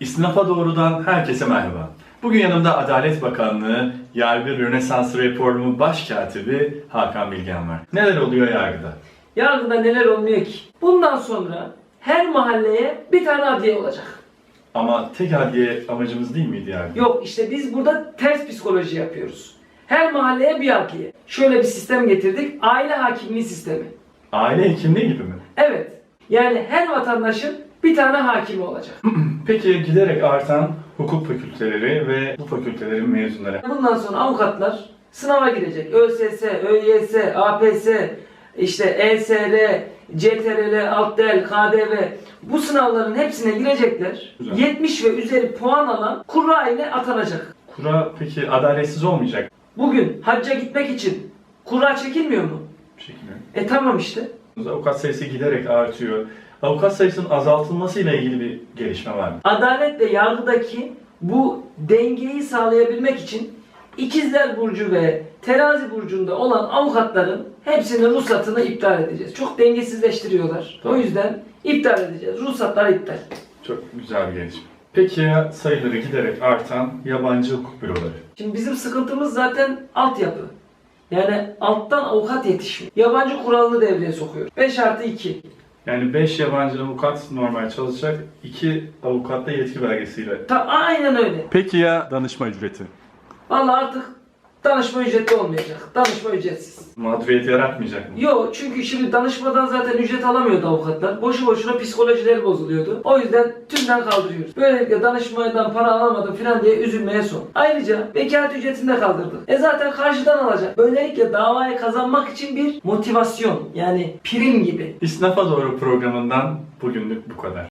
İsnafa Doğru'dan herkese merhaba. Bugün yanımda Adalet Bakanlığı Yargı Rönesans Reformu Başkatibi Hakan Bilgen var. Neler oluyor yargıda? Yargıda neler olmuyor ki? Bundan sonra her mahalleye bir tane adliye olacak. Ama tek adliye amacımız değil miydi yargı? Yok işte biz burada ters psikoloji yapıyoruz. Her mahalleye bir adliye. Şöyle bir sistem getirdik. Aile hakimliği sistemi. Aile hekimliği gibi mi? Evet. Yani her vatandaşın bir tane hakimi olacak. Peki giderek artan hukuk fakülteleri ve bu fakültelerin mezunları. Bundan sonra avukatlar sınava girecek. ÖSS, ÖYS, APS, işte ESR, CTRL, ALTDEL, KDV bu sınavların hepsine girecekler. Güzel. 70 ve üzeri puan alan kurra ile atanacak. Kura peki adaletsiz olmayacak. Bugün hacca gitmek için kura çekilmiyor mu? Şekilde. E tamam işte. Avukat sayısı giderek artıyor. Avukat sayısının azaltılmasıyla ilgili bir gelişme var mı? Adalet ve yargıdaki bu dengeyi sağlayabilmek için İkizler Burcu ve Terazi Burcu'nda olan avukatların hepsinin ruhsatını iptal edeceğiz. Çok dengesizleştiriyorlar. O yüzden iptal edeceğiz. Ruhsatlar iptal. Çok güzel bir gelişme. Peki ya sayıları giderek artan yabancı hukuk büroları? Şimdi bizim sıkıntımız zaten altyapı. Yani alttan avukat yetişmiyor. Yabancı kuralını devreye sokuyor. 5 artı 2. Yani 5 yabancı avukat normal çalışacak, 2 avukat da yetki belgesiyle. Ta aynen öyle. Peki ya danışma ücreti? Vallahi artık danışma ücretli olmayacak. Danışma ücretsiz. Mağduriyet yaratmayacak mı? Yo çünkü şimdi danışmadan zaten ücret alamıyordu avukatlar. Boşu boşuna psikolojileri bozuluyordu. O yüzden tümden kaldırıyoruz. Böylelikle danışmadan para alamadım falan diye üzülmeye son. Ayrıca vekalet ücretini de kaldırdık. E zaten karşıdan alacak. Böylelikle davayı kazanmak için bir motivasyon yani prim gibi. İsnafa Doğru programından bugünlük bu kadar.